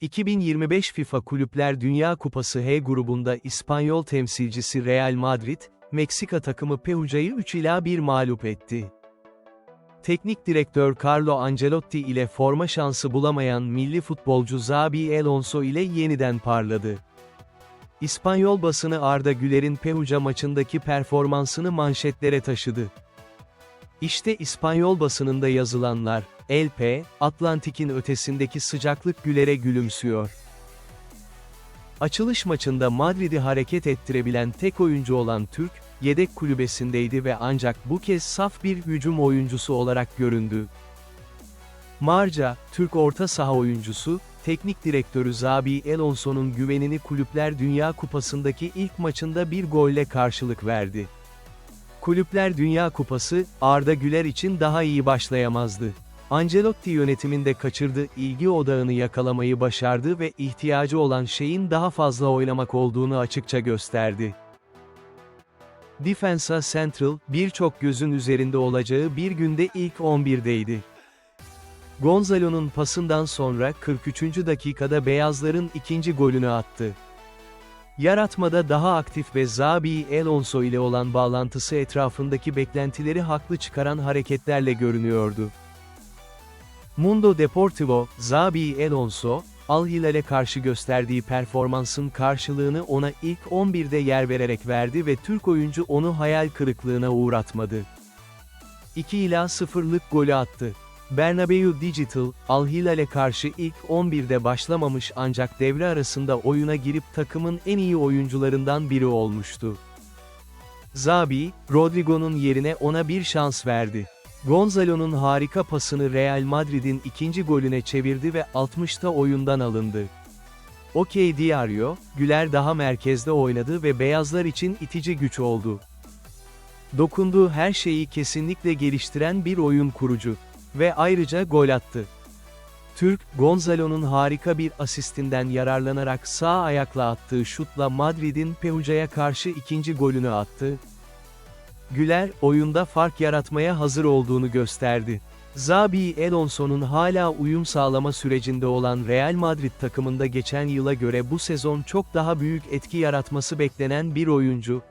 2025 FIFA Kulüpler Dünya Kupası H grubunda İspanyol temsilcisi Real Madrid, Meksika takımı Peugeot'u 3 ila 1 mağlup etti. Teknik direktör Carlo Ancelotti ile forma şansı bulamayan milli futbolcu Xabi Alonso ile yeniden parladı. İspanyol basını Arda Güler'in Pehuca maçındaki performansını manşetlere taşıdı. İşte İspanyol basınında yazılanlar, LP, Atlantik'in ötesindeki sıcaklık Güler'e gülümsüyor. Açılış maçında Madrid'i hareket ettirebilen tek oyuncu olan Türk, yedek kulübesindeydi ve ancak bu kez saf bir hücum oyuncusu olarak göründü. Marca, Türk orta saha oyuncusu, teknik direktörü Zabi Alonso'nun güvenini Kulüpler Dünya Kupası'ndaki ilk maçında bir golle karşılık verdi. Kulüpler Dünya Kupası, Arda Güler için daha iyi başlayamazdı. Ancelotti yönetiminde kaçırdığı ilgi odağını yakalamayı başardı ve ihtiyacı olan şeyin daha fazla oynamak olduğunu açıkça gösterdi. Defensa Central, birçok gözün üzerinde olacağı bir günde ilk 11'deydi. Gonzalo'nun pasından sonra 43. dakikada beyazların ikinci golünü attı. Yaratmada daha aktif ve Zabi Alonso ile olan bağlantısı etrafındaki beklentileri haklı çıkaran hareketlerle görünüyordu. Mundo Deportivo, Zabi Alonso, Al Hilal'e karşı gösterdiği performansın karşılığını ona ilk 11'de yer vererek verdi ve Türk oyuncu onu hayal kırıklığına uğratmadı. 2 ila 0'lık golü attı. Bernabeu Digital, Al Hilal'e karşı ilk 11'de başlamamış ancak devre arasında oyuna girip takımın en iyi oyuncularından biri olmuştu. Zabi, Rodrigo'nun yerine ona bir şans verdi. Gonzalo'nun harika pasını Real Madrid'in ikinci golüne çevirdi ve 60'ta oyundan alındı. Okey Diario, Güler daha merkezde oynadı ve beyazlar için itici güç oldu. Dokunduğu her şeyi kesinlikle geliştiren bir oyun kurucu. Ve ayrıca gol attı. Türk, Gonzalo'nun harika bir asistinden yararlanarak sağ ayakla attığı şutla Madrid'in Peugeot'a karşı ikinci golünü attı. Güler, oyunda fark yaratmaya hazır olduğunu gösterdi. Zabi Alonso'nun hala uyum sağlama sürecinde olan Real Madrid takımında geçen yıla göre bu sezon çok daha büyük etki yaratması beklenen bir oyuncu,